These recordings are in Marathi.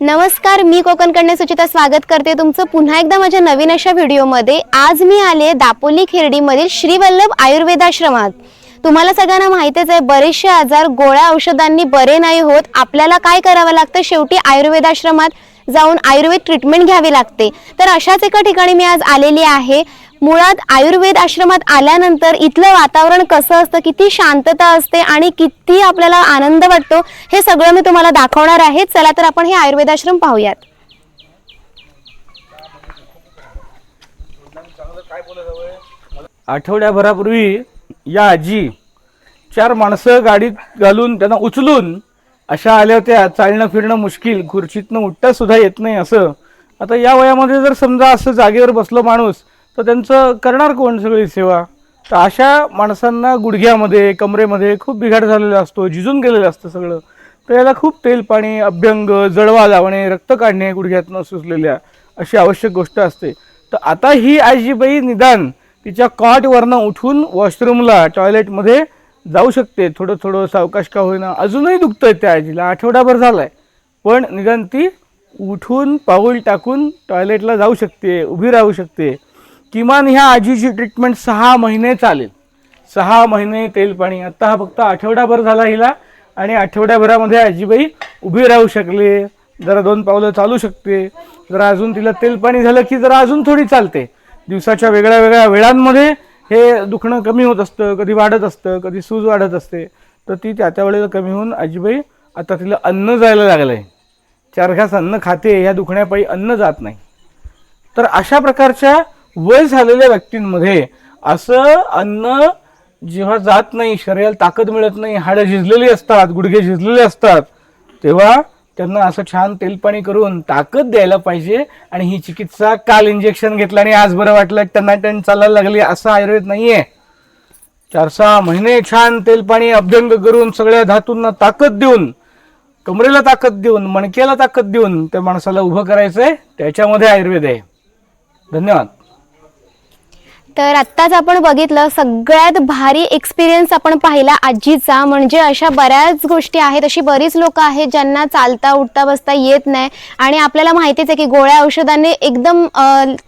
नमस्कार मी कोकणकडने सुचिता स्वागत करते तुमचं पुन्हा एकदा माझ्या नवीन अशा व्हिडिओमध्ये. आज मी आले दापोली खिरडीमधील श्रीवल्लभ आयुर्वेदाश्रमात तुम्हाला सगळ्यांना माहितीच आहे बरेचसे आजार गोळ्या औषधांनी बरे नाही होत. आपल्याला काय करावं लागतं? शेवटी आयुर्वेदाश्रमात जाऊन आयुर्वेद ट्रीटमेंट घ्यावी लागते. तर अशाच एका ठिकाणी मी आज आलेली आहे. मुळात आयुर्वेद आश्रमात आल्यानंतर इथलं वातावरण कसं असतं किती शांतता असते आणि किती आपल्याला आनंद वाटतो हे सगळं मी तुम्हाला दाखवणार आहे. चला तर आपण हे आयुर्वेद आश्रम पाहूयात. आठवड्याभरापूर्वी या आजी चार माणसं गाडीत घालून त्यांना उचलून अशा आल्या होत्या चालणं फिरणं मुश्किल खुर्चीतनं उठता सुद्धा येत नाही असं. आता या वयामध्ये जर समजा असं जागेवर बसलो माणूस तर त्यांचं करणार कोण सगळी सेवा? तर अशा माणसांना गुडघ्यामध्ये कमरेमध्ये खूप बिघाड झालेला असतो झिजून गेलेलं असतं सगळं. तर याला खूप तेल पाणी अभ्यंग जळवा लावणे रक्त काढणे गुडघ्यातनं सुचलेल्या अशी आवश्यक गोष्ट असते. तर आता ही आजीबाई निदान तिच्या कॉटवरनं उठून वॉशरूमला टॉयलेटमध्ये जाऊ शकते. थोडं थोडं सावकाश का होईना. अजूनही दुखतंय त्या आजीला. आठवडाभर झालाय. पण निदान ती उठून पाऊल टाकून टॉयलेटला जाऊ शकते उभी राहू शकते. किमान ह्या आजीची ट्रीटमेंट सहा महिने चालेल. सहा महिने तेल पाणी. आत्ता हा फक्त आठवडाभर झाला हिला आणि आठवड्याभरामध्ये आजीबाई उभी राहू शकले. जरा दोन पावलं चालू शकते. जरा अजून तिला तेल पाणी झालं की जरा अजून थोडी चालते. दिवसाच्या वेगळ्या वेगळ्या वेळांमध्ये हे दुखणं कमी होत असतं कधी वाढत असतं कधी सूज वाढत असते. तर ती त्या त्या वेळेला कमी होऊन आजीबाई आता तिला अन्न जायला लागलं आहे चार घास अन्न खाते ह्या दुखण्यापायी अन्न जात नाही. तर अशा प्रकारच्या वय झालेल्या व्यक्तींमध्ये असं अन्न जेव्हा जात नाही शरीराला ताकद मिळत नाही हाडं झिजलेली असतात गुडघे झिजलेले असतात तेव्हा त्यांना असं छान तेलपाणी करून ताकद द्यायला पाहिजे आणि ही चिकित्सा काल इंजेक्शन घेतलं आणि आज बरं वाटलं त्यांना टन चालायला लागली असं आयुर्वेद नाही आहे चार सहा महिने छान तेलपाणी अभ्यंग करून सगळ्या धातूंना ताकद देऊन कमरेला ताकद देऊन मणक्याला ताकद देऊन त्या माणसाला उभं करायचंय त्याच्यामध्ये आयुर्वेद आहे. धन्यवाद. तर आत्ताच आपण बघितलं सगळ्यात भारी एक्सपिरियन्स आपण पाहिला आजीचा म्हणजे अशा बऱ्याच गोष्टी आहेत. अशी बरीच लोक आहेत ज्यांना चालता उठता बसता येत नाही. आणि आपल्याला माहितीच आहे की गोळ्या औषधाने एकदम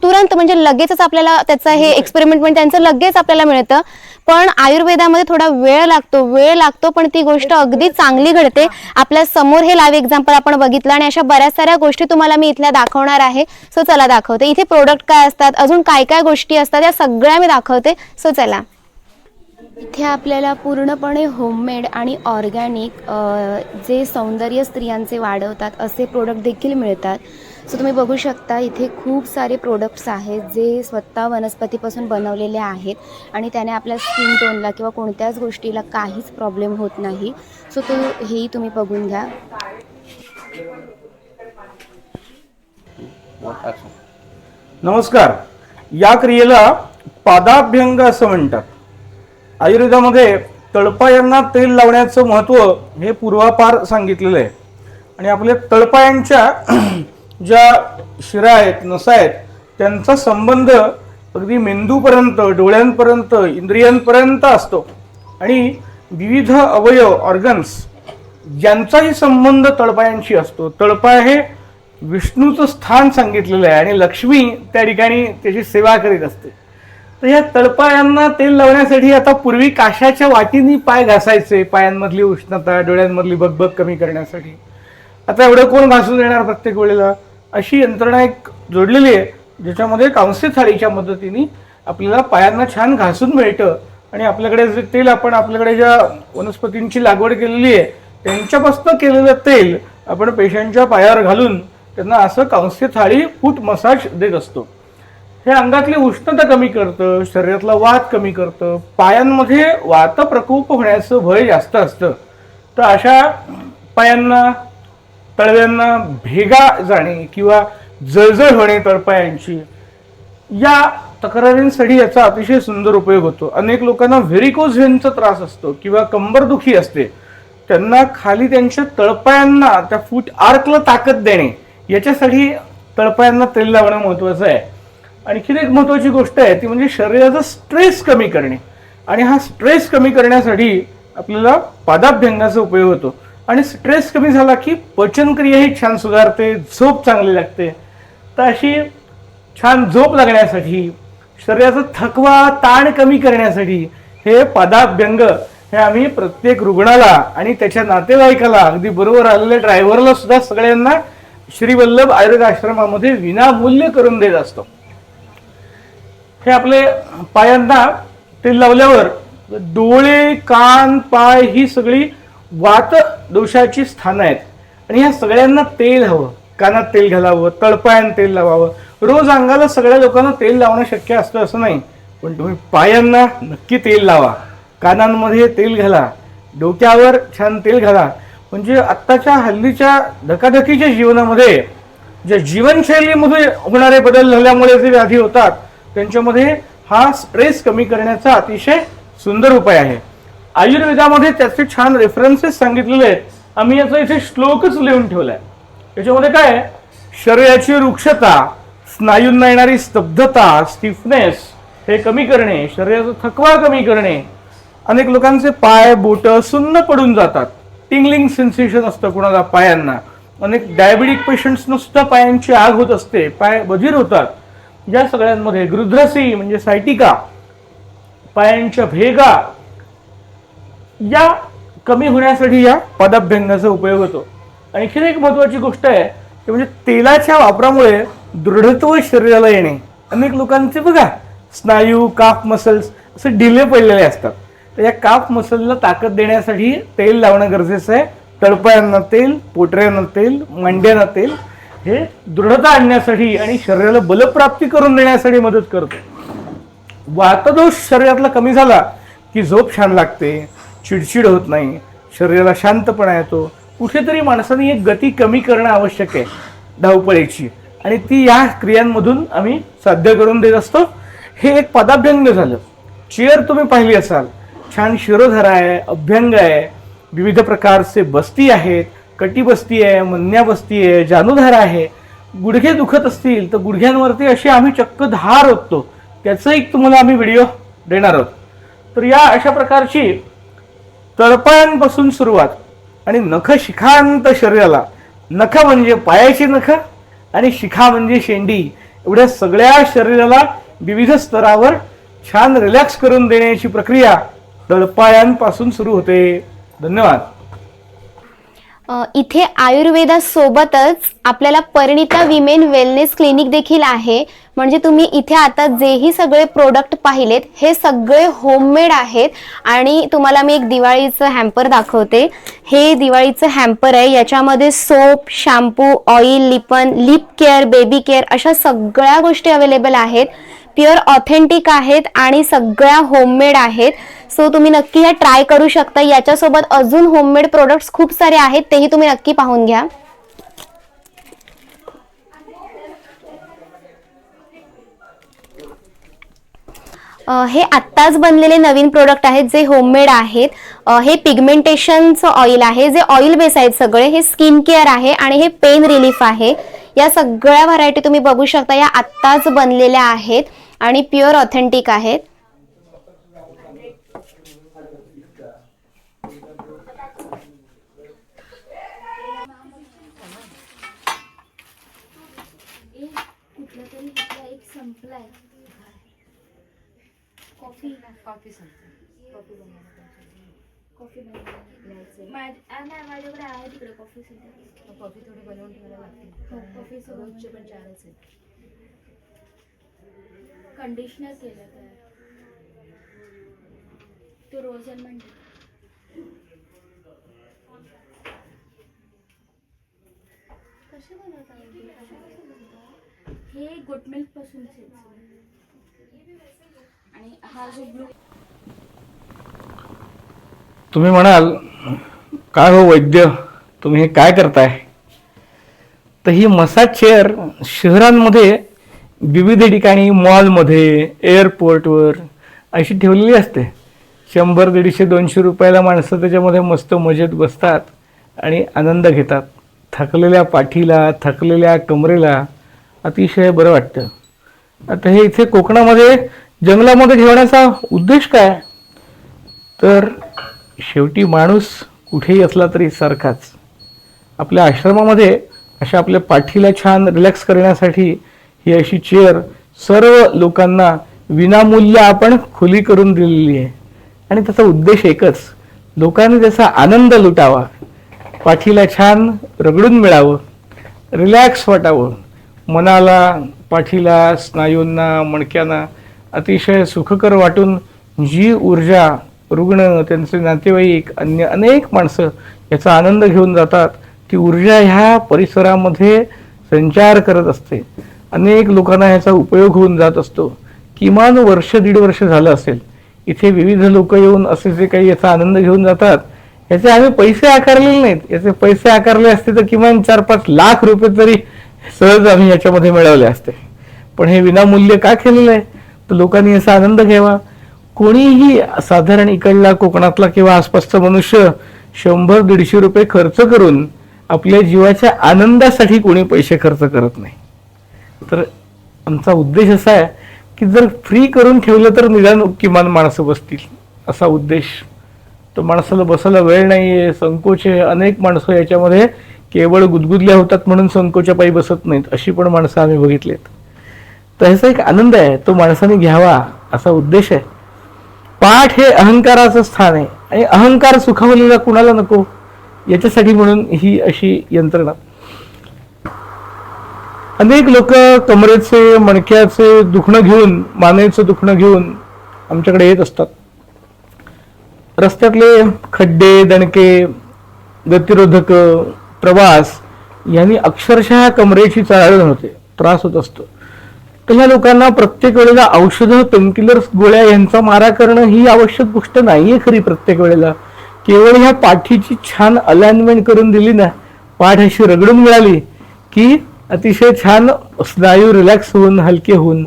तुरंत म्हणजे लगेचच आपल्याला त्याचं हे एक्सपेरिमेंट म्हणजे त्यांचं लगेच आपल्याला मिळतं. पण आयुर्वेदामध्ये थोडा वेळ लागतो वेळ लागतो पण ती गोष्ट अगदी चांगली घडते. आपल्यासमोर हे लाईव्ह एक्झाम्पल आपण बघितलं आणि अशा बऱ्याच साऱ्या गोष्टी तुम्हाला मी इथल्या दाखवणार आहे. सो चला दाखवते. इथे प्रोडक्ट काय असतात? अजून काय काय गोष्टी असतात? या सगळ्या मी दाखवते. सो चला. इथे आपल्याला पूर्णपणे होममेड आणि ऑर्गॅनिक जे सौंदर्य स्त्रियांचे वाढवतात असे प्रोडक्ट देखील मिळतात. सो तुम्ही बघू शकता इथे खूप सारे प्रोडक्ट्स आहेत जे स्वतः वनस्पतीपासून बनवलेले आहेत आणि त्याने आपल्या स्किन टोनला किंवा कोणत्याच गोष्टीला काहीच प्रॉब्लेम होत नाही. सो तो हेही तुम्ही बघून घ्या. नमस्कार. या क्रियेला पादाभ्यंग असं म्हणतात. आयुर्वेदामध्ये तळपायांना तेल लावण्याचं महत्त्व हे पूर्वापार सांगितलेलं आहे. आणि आपल्या तळपायांच्या ज्या शिरा आहेत नसा आहेत त्यांचा संबंध अगदी मेंदूपर्यंत डोळ्यांपर्यंत इंद्रियांपर्यंत असतो. आणि विविध अवयव ऑर्गन्स ज्यांचाही संबंध तळपायांशी असतो. तळपाय हे विष्णूचं स्थान सांगितलेलं आहे आणि लक्ष्मी त्या ठिकाणी त्याची सेवा करीत असते. तर या तळपायांना तेल लावण्यासाठी आता पूर्वी काशाच्या वाटीनी पाय घासायचे पायांमधली उष्णता डोळ्यांमधली बगबग कमी करण्यासाठी. आता एवढं कोण घासून देणार प्रत्येक वेळेला? अशी यंत्रणा एक जोडलेली आहे ज्याच्यामध्ये कांस्य थाळीच्या मदतीने आपल्याला पायांना छान घासून मिळतं. आणि आपल्याकडे जे तेल आपण आपल्याकडे ज्या वनस्पतींची लागवड केलेली आहे त्यांच्यापासून केलेलं तेल आपण पेशंटच्या पायावर घालून त्यांना असं कांस्य थाळी फूट मसाज देत असतो. हे अंगातली उष्णता कमी करतं शरीरातला वात कमी करतं पायांमध्ये वात प्रकोप होण्याचं भय जास्त असतं. तर अशा पायांना तळव्यांना भेगा जाणे किंवा जळजळ होणे तळपायांची या तक्रारींसाठी याचा अतिशय सुंदर उपयोग होतो. अनेक लोकांना व्हेरिकोज व्हेनचा त्रास असतो किंवा कंबरदुखी असते. त्यांना खाली त्यांच्या तळपायांना त्या फूट आर्कला ताकद देणे याच्यासाठी तळपायांना तेल लावणं महत्त्वाचं आहे. आणखीन एक महत्त्वाची गोष्ट आहे ती म्हणजे शरीराचा स्ट्रेस कमी करणे. आणि हा स्ट्रेस कमी करण्यासाठी आपल्याला पादाभ्यंगाचा उपयोग होतो. आणि स्ट्रेस कमी झाला की पचनक्रियाही छान सुधारते झोप चांगली लागते. तर अशी छान झोप लागण्यासाठी शरीराचा थकवा ताण कमी करण्यासाठी हे पादाभ्यंग हे आम्ही प्रत्येक रुग्णाला आणि त्याच्या नातेवाईकाला अगदी बरोबर आलेल्या ड्रायव्हरला सुद्धा सगळ्यांना श्रीवल्लभ आयुर्वेद आश्रमामध्ये विनामूल्य करून देत असतो. हे आपले पायांना तेल लावल्यावर डोळे कान पाय ही सगळी वात दोषाची स्थानं आहेत. आणि ह्या सगळ्यांना तेल हवं. कानात तेल घालावं तळपायान तेल लावावं. रोज अंगाला सगळ्या लोकांना तेल लावणं शक्य असतं असं नाही. पण तुम्ही पायांना नक्की तेल लावा. कानांमध्ये तेल घाला. डोक्यावर छान तेल घाला. म्हणजे आत्ताच्या हल्लीच्या धकाधकीच्या जीवनामध्ये ज्या जीवनशैलीमध्ये होणारे बदल झाल्यामुळे जे व्याधी होतात त्यांच्यामध्ये हा स्ट्रेस कमी करण्याचा अतिशय सुंदर उपाय आहे. आयुर्वेदामध्ये त्याचे छान रेफरन्सेस सांगितलेले आहेत. आम्ही याचा इथे श्लोकच लिहून ठेवलाय. त्याच्यामध्ये काय आहे? शरीराची वृक्षता स्नायूंना येणारी स्तब्धता स्टिफनेस हे कमी करणे शरीराचा थकवा कमी करणे. अनेक लोकांचे पाय बोट सुन्न पडून जातात. टिंगलिंग सेन्सेशन असतं कुणाला पायांना. अनेक डायबिटिक पेशंट्सनं सुद्धा पायांची आग होत असते. पाय बधीर होतात. या सगळ्यांमध्ये गृध्रसी म्हणजे सायटिका पायांच्या भेगा या कमी होण्यासाठी या पदाभ्यंगाचा उपयोग होतो. आणखीन एक महत्वाची गोष्ट आहे की म्हणजे तेलाच्या वापरामुळे दृढत्व शरीराला येणे. अनेक लोकांचे बघा स्नायू काफ मसल्स असे ढिले पडलेले असतात. तर या काफ मसलला ताकद देण्यासाठी तेल लावणं गरजेचं आहे. तळपायांना तेल पोटऱ्यांना तेल मांड्यांना तेल हे दृढता आणण्यासाठी आणि शरीराला बलप्राप्ती करून देण्यासाठी मदत करतो. वातदोष शरीरातला कमी झाला की झोप छान लागते चिडचिड होत नाही शरीराला शांतपणा येतो कुठेतरी माणसाने एक गती कमी करणं आवश्यक आहे धावपळीची. आणि ती या क्रियांमधून आम्ही साध्य करून देत असतो. हे एक पदाभ्यंग झालं. चेअर तुम्ही पाहिली असाल. छान शिरोधरा आहे अभ्यंग आहे विविध प्रकारचे बस्ती आहेत कटी बसती आहे मन्या बस्ती आहे जानुधारा आहे. गुडघे दुखत असतील तर गुडघ्यांवरती अशी आम्ही चक्क धार ओततो. त्याचं एक तुम्हाला आम्ही व्हिडिओ देणार आहोत. तर या अशा प्रकारची तळपायांपासून सुरुवात आणि नख शिखांत शरीराला. नख म्हणजे पायाची नख आणि शिखा म्हणजे शेंडी. एवढ्या सगळ्या शरीराला विविध स्तरावर छान रिलॅक्स करून देण्याची प्रक्रिया तळपायांपासून सुरू होते. धन्यवाद. इथे आयुर्वेदासोबतच आपल्याला परिणिता विमेन वेलनेस क्लिनिक देखील आहे. म्हणजे तुम्ही इथे आता जेही सगळे प्रोडक्ट पाहिलेत हे सगळे होममेड आहेत. आणि तुम्हाला मी एक दिवाळीचं हॅम्पर दाखवते. हे दिवाळीचं हॅम्पर आहे. याच्यामध्ये सोप शॅम्पू ऑइल लिपन लिप केअर बेबी केअर अशा सगळ्या गोष्टी अवेलेबल आहेत. प्युअर ऑथेंटिक आहेत आणि सगळ्या होममेड आहेत. सो तुम्ही नक्की ह्या ट्राय करू शकता. याच्यासोबत अजून होममेड प्रोडक्ट्स खूप सारे आहेत. तेही तुम्ही नक्की पाहून घ्या. हे आत्ताच बनलेले नवीन प्रोडक्ट आहेत जे होममेड आहेत. हे पिगमेंटेशनचं ऑइल आहे. जे ऑइल बेस आहेत सगळे. हे स्किन केअर आहे आणि हे पेन रिलीफ आहे. या सगळ्या व्हरायटी तुम्ही बघू शकता. या आत्ताच बनलेल्या आहेत. आणि प्युअर ऑथेंटिक आहेत. कॉफी कॉफी कॉफी कॉफी माझ्याकडे आहे तिकडे कॉफी कॉफी थोडी बनवून ठेवायला लागते. हो, कॉफी सगळं पण चारच आहेत. कंडिशनर केलं तर. तो रोज म्हणते कसे बनवता? हे गोट मिल्क पासूनचे. आणि हा जो ब्लू तुम्ही म्हणाल काय हो वैद्य तुम्ही हे काय करताय? तर ही मसाज चेअर शहरांमध्ये विविध ठिकाणी मॉलमध्ये एअरपोर्टवर अशी ठेवलेली असते. शंभर दीडशे दोनशे रुपयाला माणसं त्याच्यामध्ये मस्त मजेत बसतात आणि आनंद घेतात. थकलेल्या पाठीला थकलेल्या कमरेला अतिशय बरं वाटतं. आता हे इथे कोकणामध्ये जंगलामध्ये ठेवण्याचा उद्देश काय? तर शेवटी माणूस कुठेही असला तरी सारखाच. आपल्या आश्रमामध्ये अशा आपल्या पाठीला छान रिलॅक्स करण्यासाठी ही अशी चेअर सर्व लोकांना विनामूल्य आपण खुली करून दिलेली आहे. आणि त्याचा उद्देश एकच लोकांनी त्याचा आनंद लुटावा पाठीला छान रगडून मिळावं रिलॅक्स वाटावं. मनाला पाठीला स्नायूंना मणक्यांना अतिशय सुखकर वाटून जी ऊर्जा रुग्ण त्यांचे नातेवाईक अन्य अनेक माणसं याचा आनंद घेऊन जातात ती ऊर्जा ह्या परिसरामध्ये संचार करत असते. अनेक लोकांना ह्याचा उपयोग होऊन जात असतो. किमान वर्ष दीड वर्ष झालं असेल. इथे विविध लोक येऊन असे जे काही याचा आनंद घेऊन जातात याचे आम्ही पैसे आकारलेले नाहीत. याचे पैसे आकारले असते तर किमान चार पाच लाख रुपये तरी सहज आम्ही याच्यामध्ये मिळवले असते. पण हे विनामूल्य का केलेलं आहे? तर लोकांनी याचा आनंद घ्यावा. कोणीही साधारण इकडला कोकणातला किंवा आसपासचा मनुष्य शंभर दीडशे रुपये खर्च करून आपल्या जीवाच्या आनंदासाठी कोणी पैसे खर्च करत नाही. तर आमचा उद्देश असा आहे की जर फ्री करून ठेवलं तर निदान किमान माणसं बसतील. असा उद्देश. तर माणसाला बसायला वेळ नाहीये संकोच आहे. अनेक माणसं याच्यामध्ये केवळ गुदगुदल्या होतात म्हणून संकोचापायी बसत नाहीत अशी पण माणसं आम्ही बघितलीत. तर ह्याचा एक आनंद आहे तो माणसाने घ्यावा असा उद्देश आहे. पाठ हे अहंकाराचं स्थान आहे. आणि अहंकार सुखावलेला कुणाला नको? याच्यासाठी म्हणून ही अशी यंत्रणा. अनेक लोक कमरेचे मणक्याचे दुखणं घेऊन मानेचं दुखणं घेऊन आमच्याकडे येत असतात. रस्त्यातले खड्डे दणके गतिरोधक प्रवास यांनी अक्षरशः कमरेची चाळण होते त्रास होत असतो. तर ह्या लोकांना प्रत्येक वेळेला औषधं पेनकिलर्स गोळ्या यांचा मारा करणं ही आवश्यक गोष्ट नाहीये खरी प्रत्येक वेळेला. केवळ ह्या पाठीची छान अलाइनमेंट करून दिली ना पाठ अशी रगडून मिळाली की अतिशय छान स्नायू रिलॅक्स होऊन हलके होऊन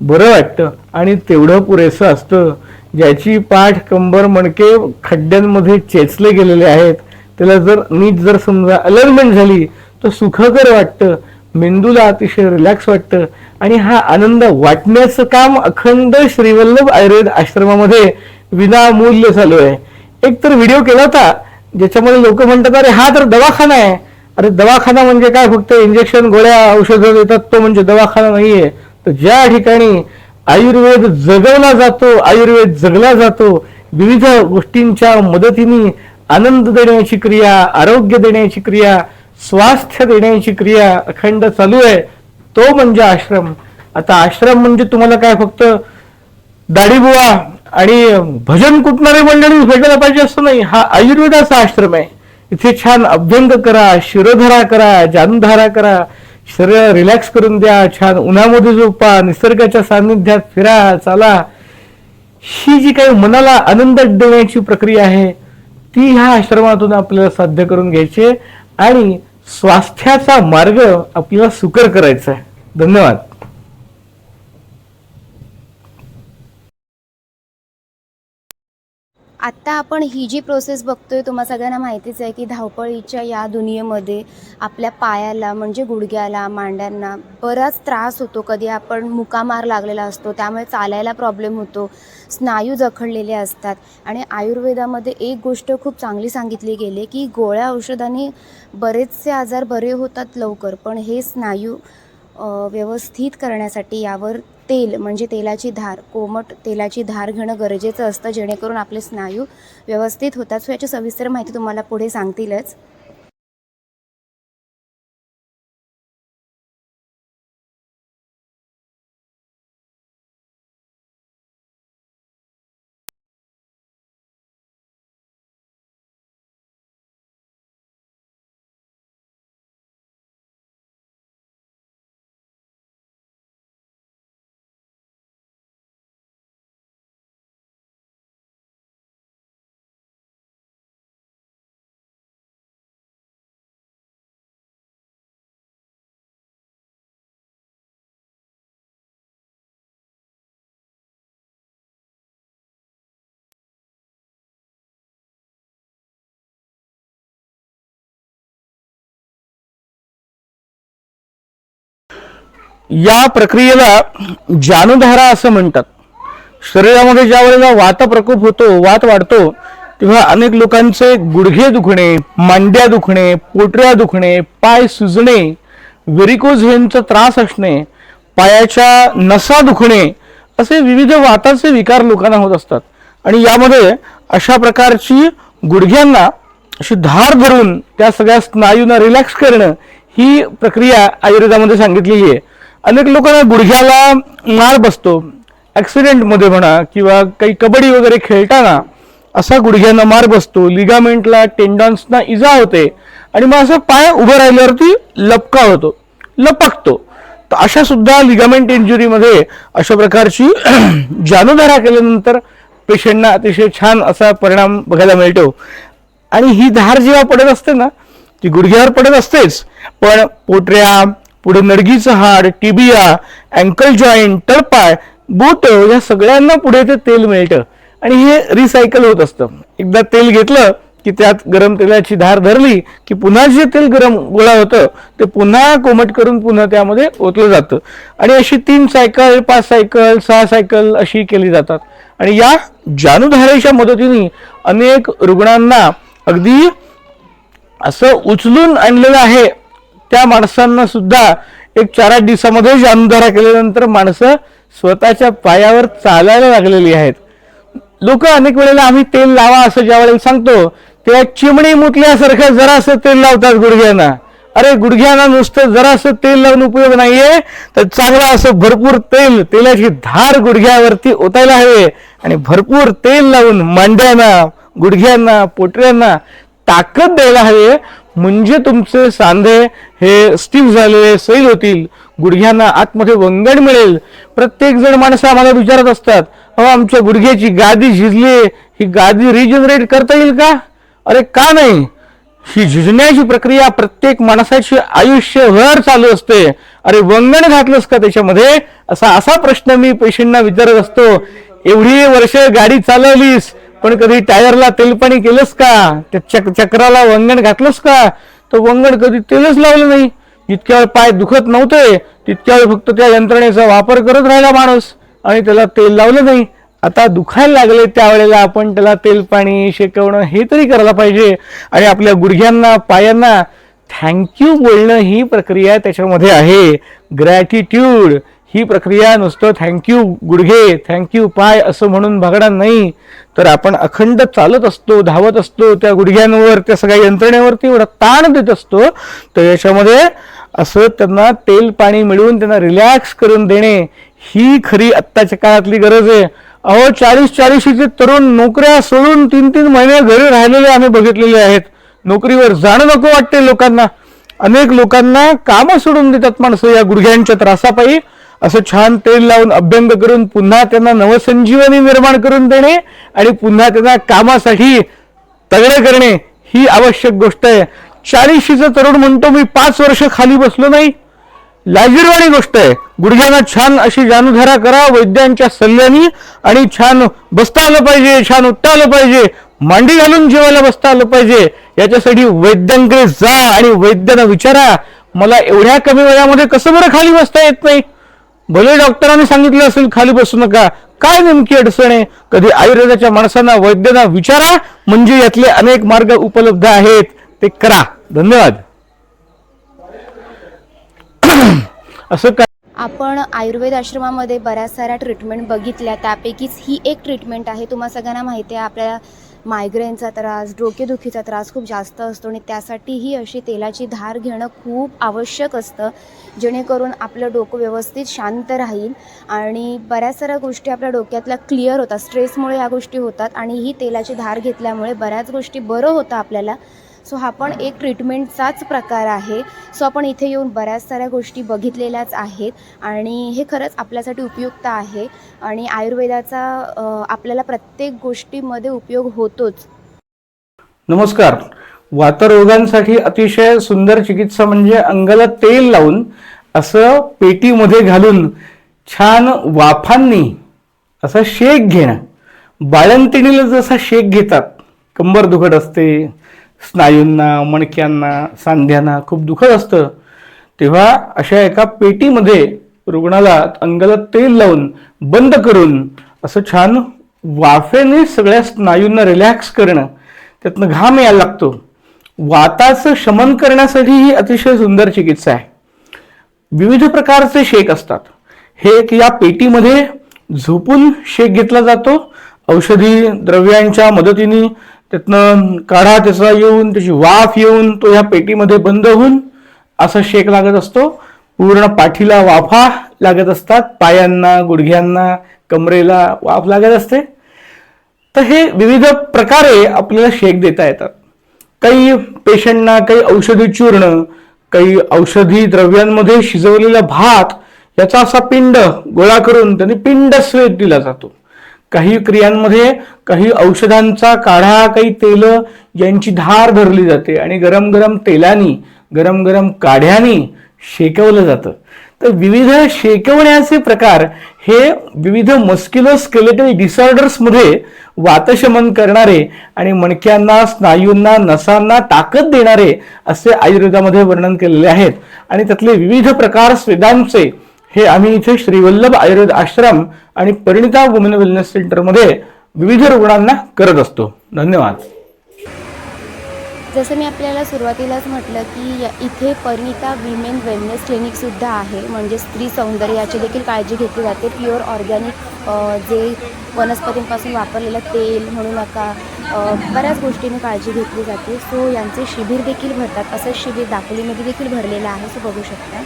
बरं वाटतं. आणि तेवढं पुरेसं असतं. ज्याची पाठ कंबर मणके खड्ड्यांमध्ये चेचले गेलेले आहेत त्याला जर नीट जर समजा अलर्मेंट झाली तर सुखकर वाटतं मेंदूला अतिशय रिलॅक्स वाटतं. आणि हा आनंद वाटण्याचं काम अखंड श्रीवल्लभ आयुर्वेद आश्रमामध्ये विनामूल्य चालू आहे. एक तर व्हिडिओ केला होता ज्याच्यामध्ये लोक म्हणतात अरे हा तर दवाखाना आहे. अरे दवाखाना म्हणजे काय? फक्त इंजेक्शन गोळ्या औषधं देतात तो म्हणजे दवाखाना नाहीये. तर ज्या ठिकाणी आयुर्वेद जगवला जातो आयुर्वेद जगला जातो विविध गोष्टींच्या मदतीने आनंद देण्याची क्रिया आरोग्य देण्याची क्रिया स्वास्थ्य देण्याची क्रिया अखंड चालू आहे. तो म्हणजे आश्रम. आता आश्रम म्हणजे तुम्हाला काय? फक्त दाढीबुवा आणि भजन कुटणारे मंडळी भेटायला पाहिजे असं नाही. हा आयुर्वेदाचा आश्रम आहे. इथे छान अभ्यंग करा शिरोधारा करा जानुधारा करा शरीर रिलॅक्स करून द्या छान उन्हामध्ये झोपा निसर्गाच्या सान्निध्यात फिरा चाला. ही जी काही मनाला आनंद देण्याची प्रक्रिया आहे ती ह्या आश्रमातून आपल्याला साध्य करून घ्यायची आहे आणि स्वास्थ्याचा मार्ग आपल्याला सुकर करायचा आहे. धन्यवाद. आत्ता आपण ही जी प्रोसेस बघतोय तुम्हा सगळ्यांना माहितीच आहे की धावपळीच्या या दुनियेमध्ये आपल्या पायाला म्हणजे गुडघ्याला मांड्यांना बराच त्रास होतो. कधी आपण मुकामार लागलेला असतो त्यामुळे चालायला प्रॉब्लेम होतो. स्नायू जखडलेले असतात. आणि आयुर्वेदामध्ये एक गोष्ट खूप चांगली सांगितली गेली की गोळ्या औषधाने बरेचसे आजार बरे होतात लवकर पण हे स्नायू व्यवस्थित करण्यासाठी यावर तेल म्हणजे तेलाची धार कोमट तेलाची धार घेणं गरजेचं असतं जेणेकरून आपले स्नायू व्यवस्थित होतात. सो याची सविस्तर माहिती तुम्हाला पुढे सांगतीलच. या प्रक्रियेला जानुधारा असं म्हणतात. शरीरामध्ये ज्या वेळेला वात प्रकोप होतो वात वाढतो तेव्हा अनेक लोकांचे गुडघे दुखणे मांड्या दुखणे पोटऱ्या दुखणे पाय सुजणे व्हेरिकोज व्हेनचा त्रास असणे पायाच्या नसा दुखणे असे विविध वाताचे विकार लोकांना होत असतात. आणि यामध्ये अशा प्रकारची गुडघ्यांना अशी धार धरून त्या सगळ्या स्नायूंना रिलॅक्स करणं ही प्रक्रिया आयुर्वेदामध्ये सांगितलेली आहे. अनेक लोकांना गुडघ्याला मार बसतो. ॲक्सिडेंटमध्ये म्हणा किंवा काही कबड्डी वगैरे खेळताना असा गुडघ्यांना मार बसतो. लिगामेंटला टेंडॉन्सना इजा होते. आणि मग असं पाय उभं राहिल्यावरती लपका होतो. लपकतो. तर अशा सुद्धा लिगामेंट इंजुरीमध्ये अशा प्रकारची जानोधारा केल्यानंतर पेशंटना अतिशय छान असा परिणाम बघायला मिळतो. आणि ही धार जेव्हा पडत असते ना ती गुडघ्यावर पडत असतेच. पण पोटऱ्या पुढे नडगीचं हाड टिबिया अँकल जॉईंट तळपाय बोट या सगळ्यांना पुढे ते तेल मिळतं. आणि हे रिसायकल होत असतं. एकदा तेल घेतलं की त्यात गरम तेलाची धार धरली की पुन्हा जे तेल गरम गोळा होतं ते पुन्हा कोमट करून पुन्हा त्यामध्ये ओतलं जातं. आणि अशी तीन सायकल पाच सायकल सहा सायकल अशी केली जातात. आणि या जानुधारेच्या मदतीने अनेक रुग्णांना अगदी असं उचलून आणलेलं आहे. त्या माणसांना सुद्धा एक चार आठ दिवसामध्ये जानूधारा केल्यानंतर माणसं स्वतःच्या पायावर चालायला लागलेली आहेत. लोक अनेक वेळेला आम्ही तेल लावा असं ज्या वेळेला सांगतो तेव्हा चिमणी मुतल्यासारखं जरासं तेल लावतात गुडघ्यांना. अरे गुडघ्यांना नुसतं जरासं तेल लावून उपयोग नाहीये तर चांगलं असं भरपूर तेल तेलाची धार गुडघ्यावरती ओतायला हवे आणि भरपूर तेल लावून मांड्यांना गुडघ्यांना पोटऱ्यांना ताकद द्यायला हवे. म्हणजे तुमचे सांधे हे स्टीफ झालेले सैल होतील. गुडघ्यांना आतमध्ये वंगण मिळेल. प्रत्येक जण माणसं आम्हाला विचारत असतात अहो आमच्या गुडघ्याची गादी झिजली ही गादी रिजनरेट करता येईल का? अरे का नाही? ही झिजण्याची प्रक्रिया प्रत्येक माणसाची आयुष्यभर चालू असते. अरे वंगण घातलंस का त्याच्यामध्ये? असा असा प्रश्न मी पेशंटना विचारत असतो. एवढी वर्ष गाडी चालवलीस पण कधी टायरला तेलपाणी केलंस का? त्या चक चक्राला वंगण घातलंस का? तर वंगण कधी तेलच लावलं नाही. जितक्या वेळ पाय दुखत नव्हते. तितक्या वेळ फक्त त्या यंत्रणेचा वापर करत राहिला माणूस आणि त्याला तेल लावलं नाही. आता दुखायला लागले त्यावेळेला आपण त्याला तेल पाणी शेकवणं हे तरी करायला पाहिजे. आणि आपल्या गुडघ्यांना पायांना थँक्यू बोलणं ही प्रक्रिया त्याच्यामध्ये आहे. ग्रॅटिट्यूड ही प्रक्रिया नुसतं थँक्यू गुडघे थँक्यू पाय असं म्हणून भागणार नाही. तर आपण अखंड चालत असतो धावत असतो त्या गुडघ्यांवर त्या सगळ्या यंत्रणेवरती एवढा ताण देत असतो. तर याच्यामध्ये असं त्यांना तेल पाणी मिळवून त्यांना रिलॅक्स करून देणे ही खरी आत्ताच्या काळातली गरज आहे. अहो चाळीस चाळीशीचे तरुण नोकऱ्या सोडून तीन तीन महिने घरी राहिलेले आम्ही बघितलेले आहेत. नोकरीवर जाणं नको वाटते लोकांना. अनेक लोकांना कामं सोडून देतात माणसं या गुडघ्यांच्या त्रासापायी. असं छान तेल लावून अभ्यंग करून पुन्हा त्यांना नवसंजीवनी निर्माण करून देणे आणि पुन्हा त्यांना कामासाठी तगडे करणे ही आवश्यक गोष्ट आहे. चाळीशीचं तरुण म्हणतो मी पाच वर्ष खाली बसलो नाही. लाजीरवाणी गोष्ट आहे. गुडघ्यांना छान अशी जानूधारा करा वैद्यांच्या सल्ल्यानी आणि छान बसता आलं पाहिजे छान उठता आलं पाहिजे मांडी घालून जेवायला बसता आलं पाहिजे. याच्यासाठी वैद्यांकडे जा आणि वैद्यांना विचारा मला एवढ्या कमी वयामध्ये कसं बरं खाली बसता येत नाही? भले डॉक्टरांनी सांगितलं असेल खाली बसू नका. काय नेमकी अडचण आहे? कधी आयुर्वेदाच्या माणसांना वैद्यांना विचारा. म्हणजे यातले अनेक मार्ग उपलब्ध आहेत. ते करा. धन्यवाद. असं काय? आपण आयुर्वेद आश्रमामध्ये बऱ्याच साऱ्या ट्रीटमेंट बघितल्या. त्यापैकीच ही एक ट्रीटमेंट आहे. तुम्हा सगळ्यांना माहिती आहे. आपल्याला मायग्रेनचा त्रास डोकेदुखीचा त्रास खूप जास्त असतो आणि त्यासाठी ही अशी तेलाची धार घेणं खूप आवश्यक असतं. जेणेकरून आपलं डोकं व्यवस्थित शांत राहील आणि बऱ्याच साऱ्या गोष्टी आपल्या डोक्यातल्या क्लिअर होतात. स्ट्रेसमुळे ह्या गोष्टी होतात आणि ही तेलाची धार घेतल्यामुळे बऱ्याच गोष्टी बरं होतं आपल्याला. सो हा पण एक ट्रीटमेंटचाच प्रकार आहे. सो आपण इथे येऊन बऱ्याच साऱ्या गोष्टी बघितलेल्याच आहेत आणि हे खरंच आपल्यासाठी उपयुक्त आहे आणि आयुर्वेदाचा आपल्याला प्रत्येक गोष्टीमध्ये उपयोग होतोच. नमस्कार. वातरोगांसाठी अतिशय सुंदर चिकित्सा म्हणजे अंगाला तेल लावून असं पेटीमध्ये घालून छान वाफांनी असा शेक घेणं. बाळंतिणीला जसा शेक घेतात कंबर दुखत असते स्नायूंना मणक्यांना सांध्यांना खूप दुखत असतं. तेव्हा अशा एका पेटीमध्ये रुग्णाला अंगाला तेल लावून बंद करून असं छान वाफेने सगळ्या स्नायूंना रिलॅक्स करणं त्यातनं घाम यायला लागतो. वाताचं शमन करण्यासाठी ही अतिशय सुंदर चिकित्सा आहे. विविध प्रकारचे शेक असतात. हे एक या पेटीमध्ये झोपून शेक घेतला जातो. औषधी द्रव्यांच्या मदतीने त्यातनं काढा त्याचा येऊन त्याची वाफ येऊन तो ह्या पेटीमध्ये बंद होऊन असा शेक लागत असतो. पूर्ण पाठीला वाफा लागत असतात. पायांना गुडघ्यांना कमरेला वाफ लागत असते. तर हे विविध प्रकारे आपल्याला शेक देता येतात. काही पेशंटना काही औषधी चूर्ण काही औषधी द्रव्यांमध्ये शिजवलेला भात याचा असा पिंड गोळा करून त्यांनी पिंड स्वेद दिला जातो. काही क्रियांमध्ये काही औषधांचा काढा काही तेल यांची धार धरली जाते आणि गरम गरम तेलानी गरम गरम काढ्यानी शेकवलं जातं. तर विविध शेकवण्याचे प्रकार हे विविध मस्क्युलर स्केलेटल डिसऑर्डर्समध्ये वातशमन करणारे आणि मणक्यांना स्नायूंना नसांना ताकद देणारे असे आयुर्वेदामध्ये वर्णन केलेले आहेत. आणि त्यातले विविध प्रकार स्वेदांचे हे आम्ही इथे श्रीवल्लभ आयुर्वेद आश्रम आणि परिणिता वुमेन वेलनेस सेंटरमध्ये विविध रुग्णांना करत असतो. धन्यवाद. जसं मी आपल्याला सुरुवातीलाच म्हटलं की इथे परिणिता विमेन वेलनेस क्लिनिकसुद्धा आहे. म्हणजे स्त्री सौंदर्याची देखील काळजी घेतली जाते. प्युअर ऑर्गॅनिक जे वनस्पतींपासून वापरलेलं तेल म्हणू नका बऱ्याच गोष्टींनी काळजी घेतली जाते. सो यांचे शिबिर देखील भरतात. असं शिबिर दाखोलीमध्ये देखील भरलेलं आहे. सो बघू शकता.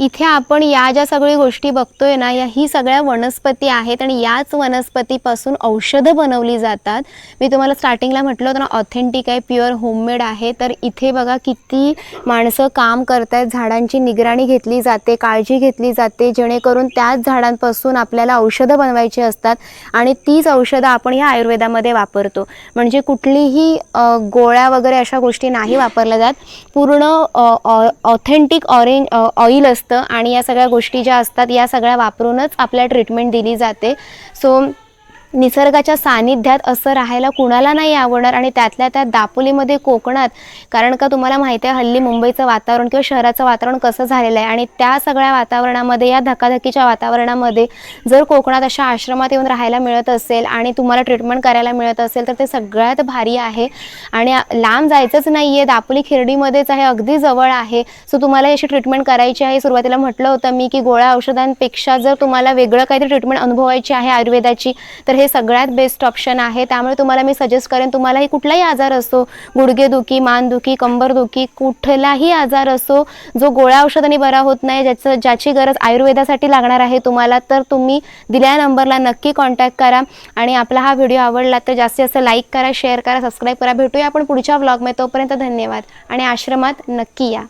इथे आपण या ज्या सगळी गोष्टी बघतोय ना या ही सगळ्या वनस्पती आहेत आणि याच वनस्पतीपासून औषधं बनवली जातात. मी तुम्हाला स्टार्टिंगला म्हटलं होतं ना ऑथेंटिक आहे प्युअर होममेड आहे. तर इथे बघा किती माणसं काम करत आहेत झाडांची निगराणी घेतली जाते काळजी घेतली जाते. जेणेकरून त्याच झाडांपासून आपल्याला औषधं बनवायची असतात आणि तीच औषधं आपण या आयुर्वेदामध्ये वापरतो. म्हणजे कुठलीही गोळ्या वगैरे अशा गोष्टी नाही वापरल्या जात. पूर्ण ऑथेंटिक ऑरेंज ऑइल असतं. आणि या सगळ्या गोष्टी ज्या असतात या सगळ्या वापरूनच आपल्या ट्रीटमेंट दिली जाते. सो निसर्गाच्या सानिध्यात असं राहायला कुणाला नाही आवडणार आणि त्यातल्या त्यात दापोलीमध्ये कोकणात कारण का तुम्हाला माहिती आहे हल्ली मुंबईचं वातावरण किंवा शहराचं वातावरण कसं झालेलं आहे आणि त्या सगळ्या वातावरणामध्ये या धकाधकीच्या वातावरणामध्ये जर कोकणात अशा आश्रमात येऊन राहायला मिळत असेल आणि तुम्हाला ट्रीटमेंट करायला मिळत असेल तर ते सगळ्यात भारी आहे. आणि लांब जायचंच नाही आहे दापोली खिरडीमध्येच आहे अगदी जवळ आहे. सो तुम्हाला अशी ट्रीटमेंट करायची आहे. सुरुवातीला म्हटलं होतं मी की गोळ्या औषधांपेक्षा जर तुम्हाला वेगळं काहीतरी ट्रीटमेंट अनुभवायची आहे आयुर्वेदाची तर हे सगळ्यात बेस्ट ऑप्शन आहे. त्यामुळे तुम्हाला मी सजेस्ट करेन तुम्हालाही कुठलाही आजार असो गुडघेदुखी मानदुखी कंबरदुखी कुठलाही आजार असो जो गोळ्या औषधाने बरा होत नाही ज्याचं ज्याची गरज आयुर्वेदासाठी लागणार आहे तुम्हाला तर तुम्ही दिल्या नंबरला नक्की कॉन्टॅक्ट करा. आणि आपला हा व्हिडिओ आवडला तर जास्तीत जास्त लाईक करा शेअर करा सबस्क्राईब करा. भेटूया आपण पुढच्या ब्लॉगमध्ये तोपर्यंत धन्यवाद. आणि आश्रमात नक्की या.